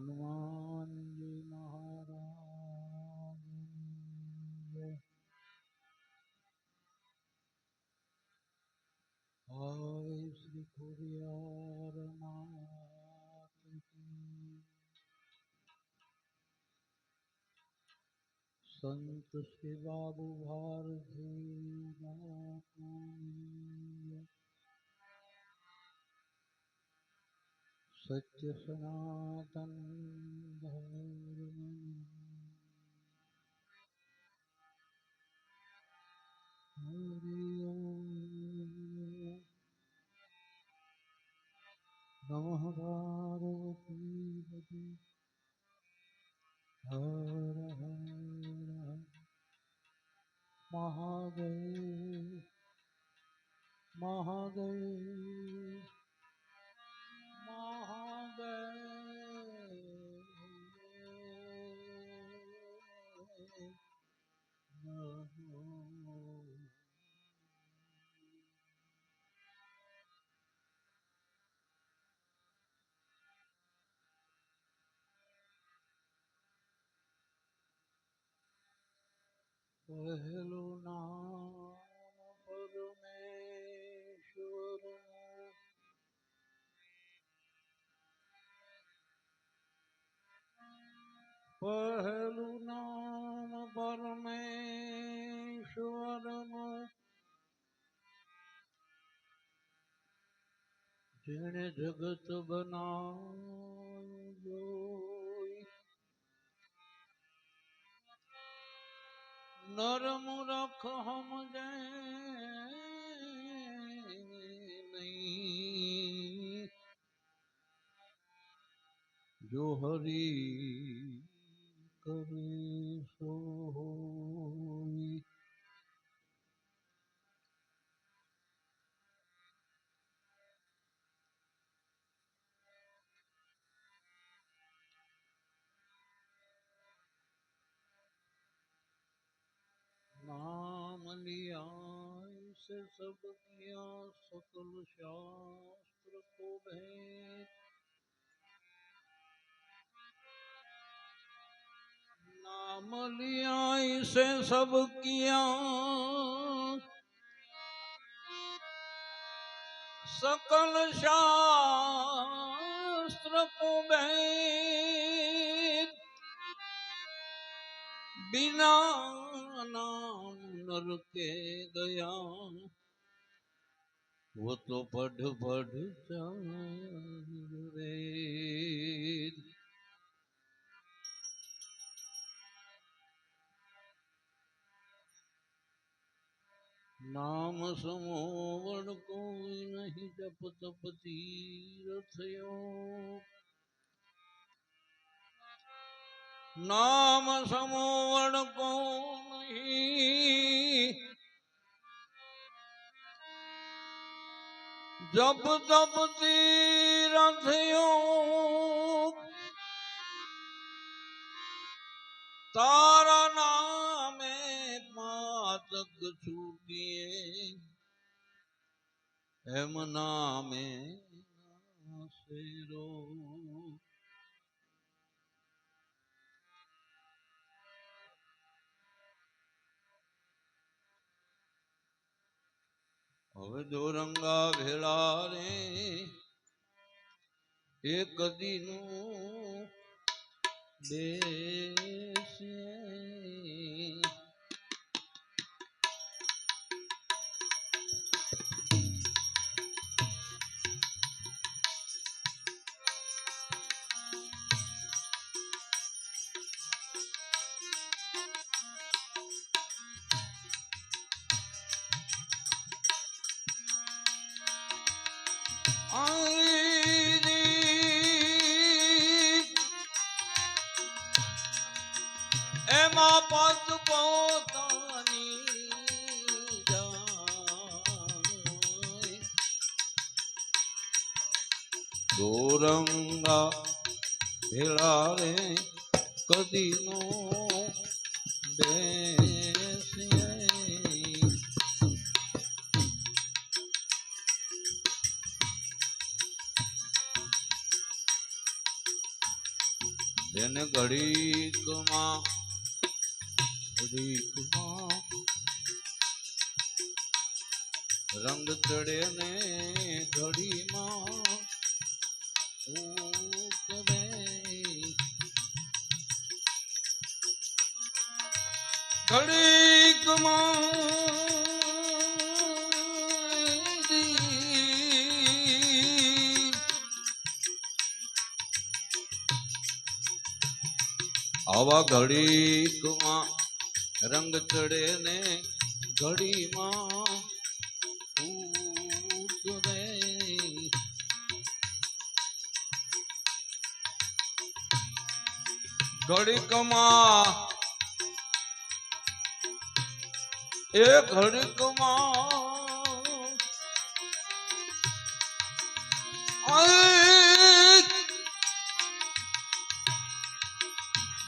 હનુમાનજી મહારાજ હાય શ્રી ખોડિયાર નાથ કી સંત શ્રી બાબુ ભારતી सत्यसनातन પહેલું નામ પરમેશ્વર પહેલું નામ પરમેશ્વરનું જેણે જગત બનાવ્યું નર મૂરખ હમ નહીં. જો હરી કરે સો હોય. नाम लिया से सब किया सकल शास्त्र को भेद नाम लिया से सब किया सकल शास्त्र को भेद बिना नाम नर के गया वो तो पढ़ पढ़ चार वेद नाम समोवण कोई नहीं जप तप तीरथ योग नाम समोवण को જપ તપતી રથિયો તારા નામે પાતક છૂટીએ એમ નામે શેરો હવે દોરંગા ભેળા રે એક દીનું બેસે. બેસીએ ને ઘડીકમાં ઘડીકમાં રંગ ચડે ને ઘડીમાં આવા ઘડીકમાં રંગ ચડે ને ઘડીમાં ઘડીકમાં એ ઘડીકમાં આય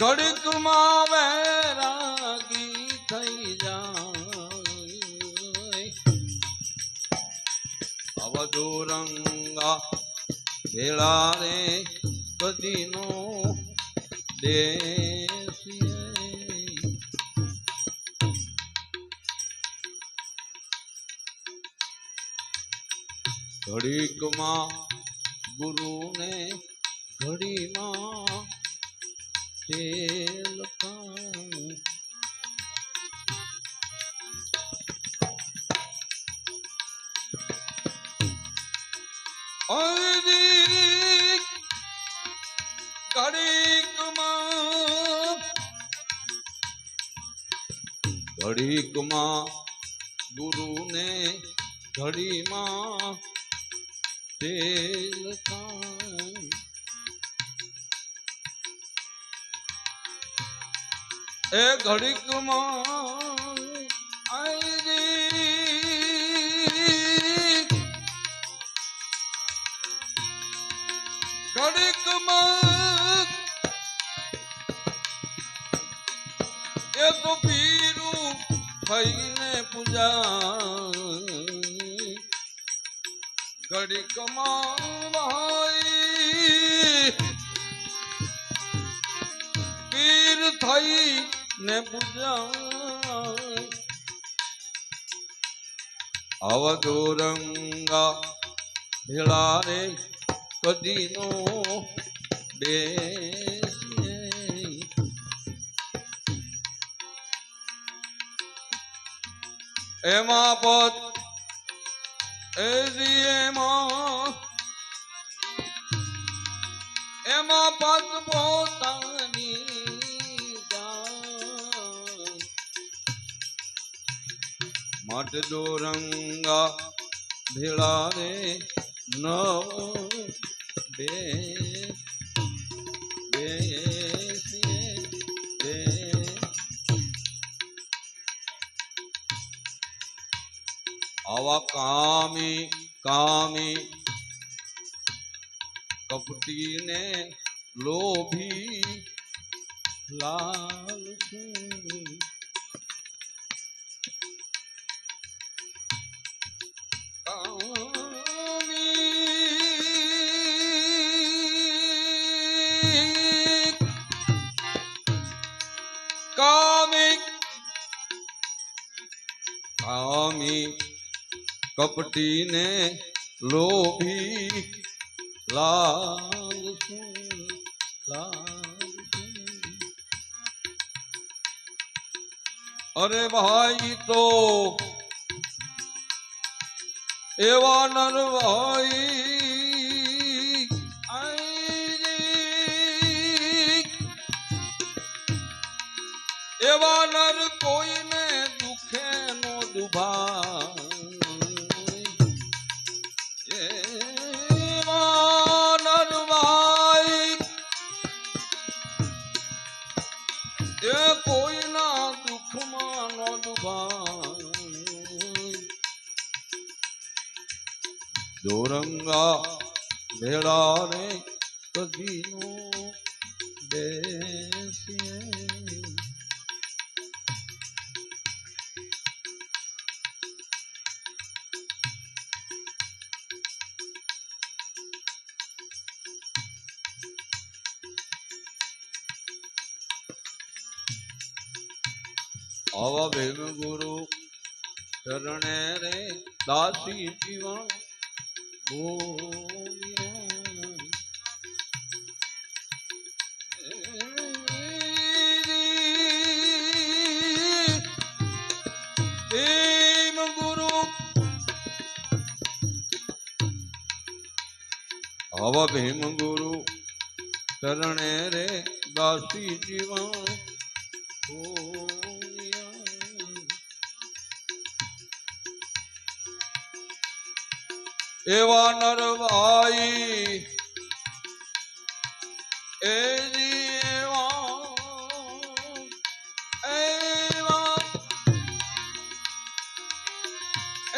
ઘડીકમાં વૈરાગી થઈ જાય. અવધો રંગા ભેળા રે કદીનો દેશીએ ઘડીકમાં ગુરુને ઘડીમાં અરે ઘડીકમાં ઘડીકમાં ગુરુને ઘડીમાં એ રે ઘડીકમાં એ તો પીરું થઈને પૂજા ઘડીકમાં ભાઈ પીર થઈ ને પૂજા અવધો ભેળા રે કદીનો બે એમાં એજી એમાં એમાં પદ પોતાની. માટે દો રંગા ભેળા રે નવ બે આવા કામી કામી. કપટીને લોભી લાલ કામી કપટીને લોભી લાલ અરે ભાઈ તો એવા નર ભાઈ એવા નર કોઈને ગંગા મેળાને કદીનું બેસીએ. આવા બેન ગુરુ ચરણે રે દાસી જીવન આવા ભીમ ગુરુ ચરણે રે દાસી જીવન એવા એવા એવા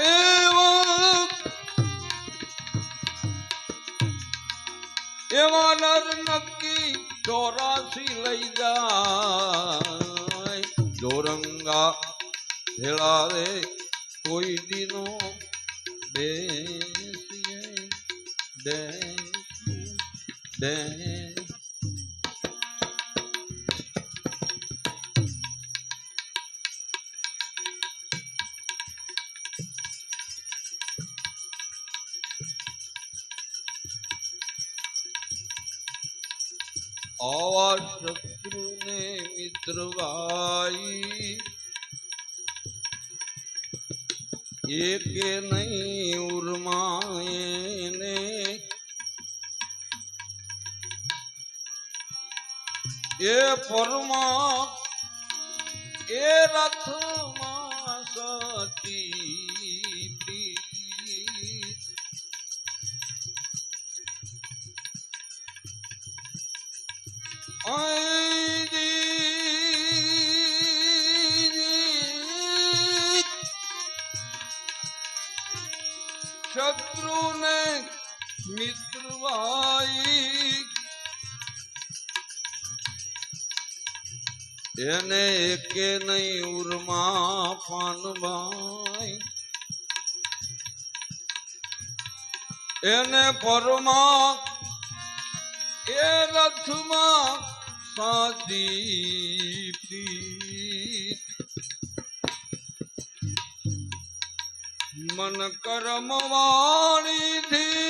એવા એવા નર નક્કી ચોરાસી લઈ જાય. જોરંગા ભેળા રે આવા શત્રુને મિત્ર ભાઈ એકે નહીં ઉર્માયને એ પરમા એ રથમાં સતી શત્રુને મિત્ર એને એકે નહીં ઉર્મા પાનભાઈ એને પરમા એ રથમાં સાદી પ્રીત. મન કરમ વાણીથી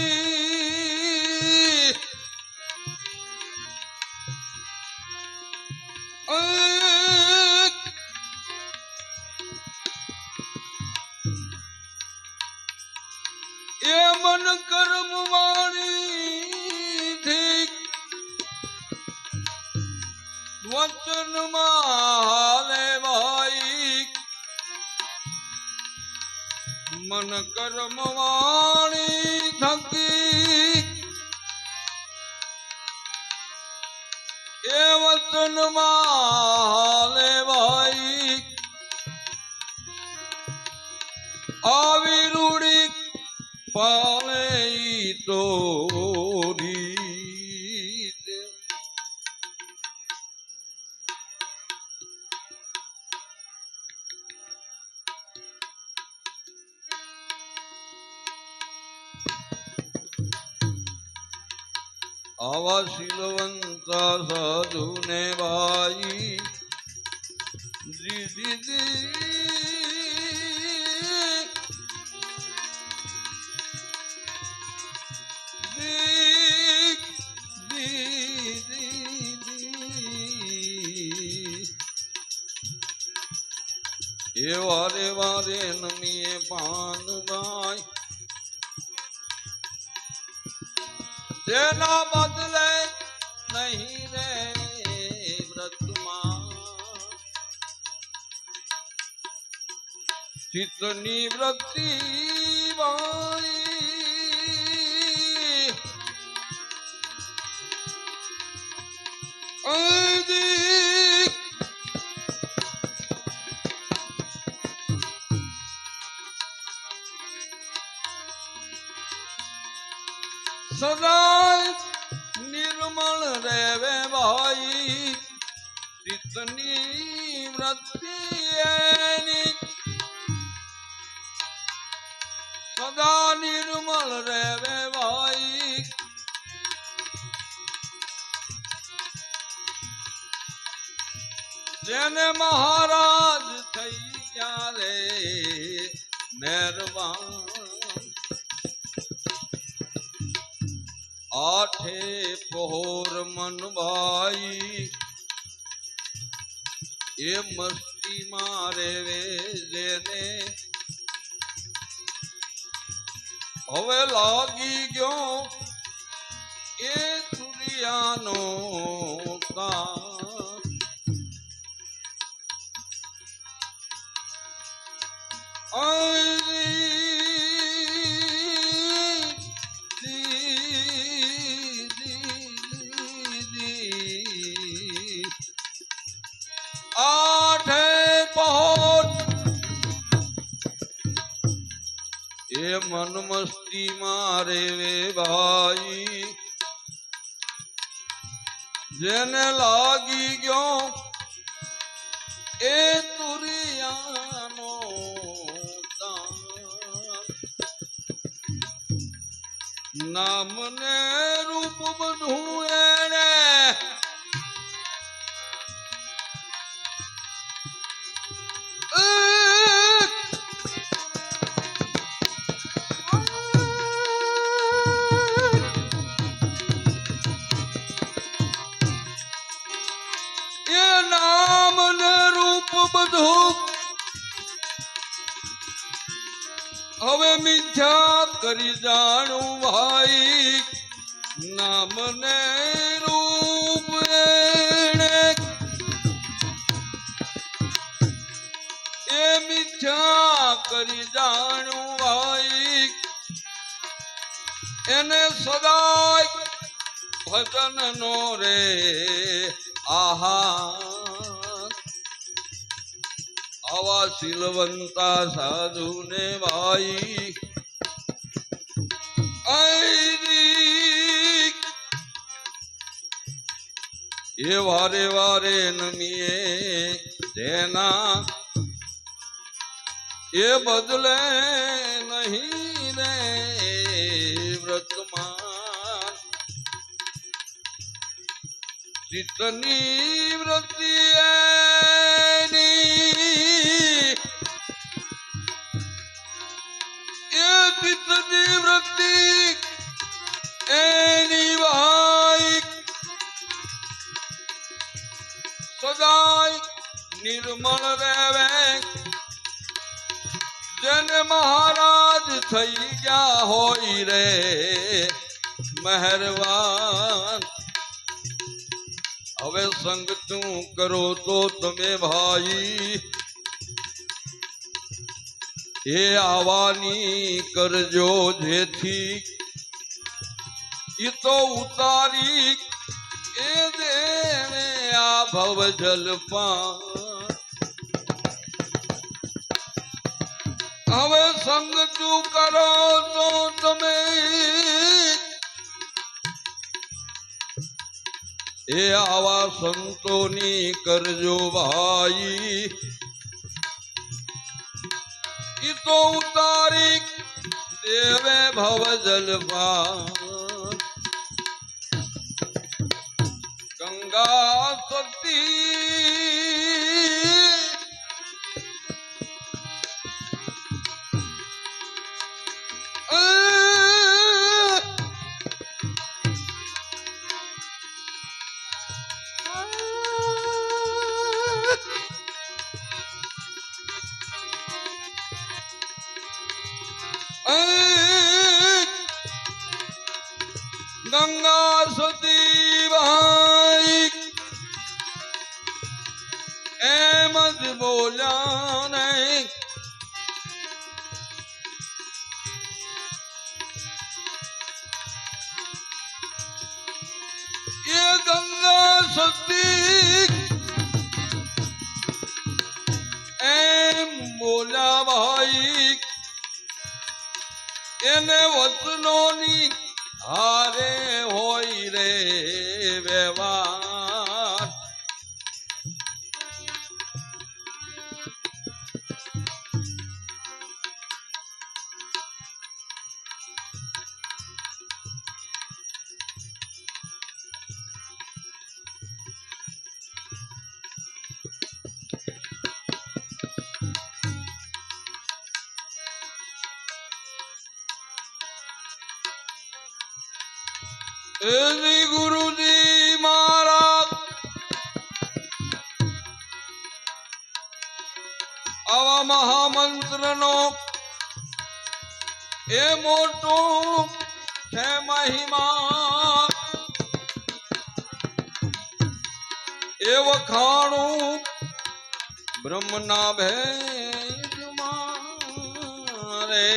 વચનમાં હાલે ભાઈ. મન કર્મ વાણી થકી એ વચનમાં હાલે ભાઈ. આવી રૂડી પાલે ઈ આવા શીલવંતા સાધુ ને ભાઈ. એ વારે વારે નમીએ પાનભાઈ તેના બદલે નહીં રે વ્રતમાં. ચિત્તની વૃત્તિ પહોર મનભાઈ એ મસ્તી મારે વે જેને હવે લાગી ગયો એ દુનિયાનો કામ. એ મન મસ્તી મારે રે ભાઈ જેને લાગી ગયો એ તુરિયાનો દાન. નામ ને રૂપ બધું એણે મિથ્યા કરી જાણું ભાઈ. નામ ને રૂપ એ મિથ્યા કરી જાણું ભાઈ. એને સદાય ભજન નો રે આહા શીલવંતા સાધુ ને ભાઈ એ વારે વારે નમીએ તેના. એ બદલે નહીં રે વ્રતમાન. ચિત્તની વૃત્તિ વૃત્તિ એની ભાઈ સદાય નિર્મળ રહેવે જેને મહારાજ થઈ ગયા હોય રે મહેરવાન હવે સંગ તું કરો તો તમે ભાઈ એ આવાની કરજો જેથી. ઈ તો ઉતારી એ દેને આ ભવ જલપા હવે સંગ તું કરો તો તમે. એ આવા સંતોની કરજો ભાઈ તો ઉતારી દેવે ભવ બોલ્યા એ ગંગા સતી એમ બોલ્યા ભાઈ એને વચનોની હારે મહિમા. એ વખાણું બ્રહ્મના ભેદમાં રે.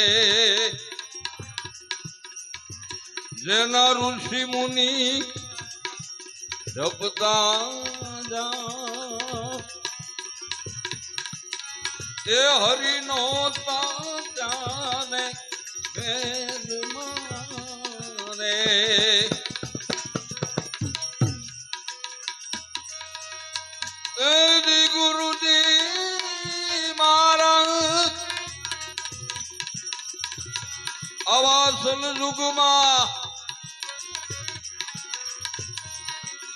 જેના ઋષિ મુનિ જપતા જા. એ હરિનો તાજાને વેદમાં યુગમાં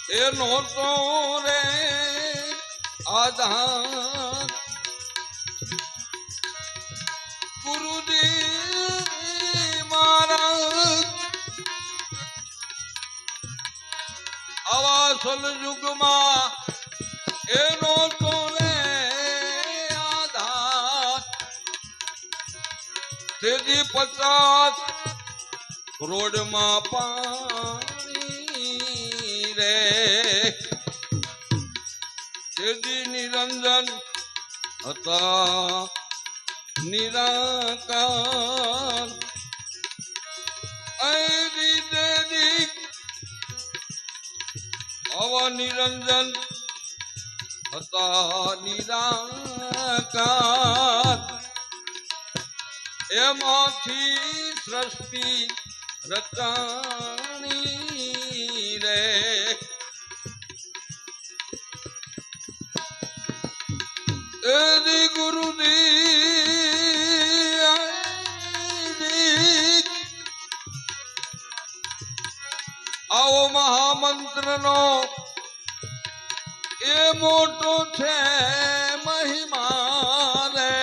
એ નહોતો રે આધાર. ગુરુજી મહારાજ અવાસલ યુગમાં એનો તો રે આધાર. તેથી પચાસ રોડમાં પાણી રે. તેથી નિરંજન હતા નિરાકાર. અવ નિરંજન હતા નિરાકાર. એમાંથી સૃષ્ટિ રચાણી રે. એદી ગુરુજી આવો મહામંત્રનો એ મોટો છે મહિમા રે.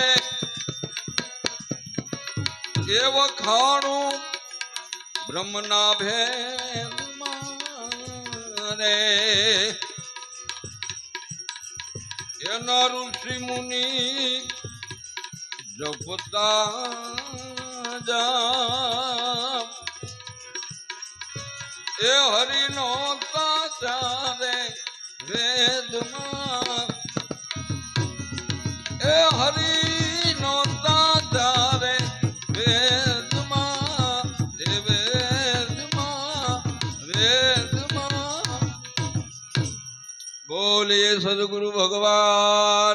એ વખાણું બ્રહ્મના ભેદમાં રે. એના ઋષિ મુનિ જપતા જા એ હરિનો તાચારે વેદમાં. એ હરિનો તાચારે સદગુરુ ભગવાનની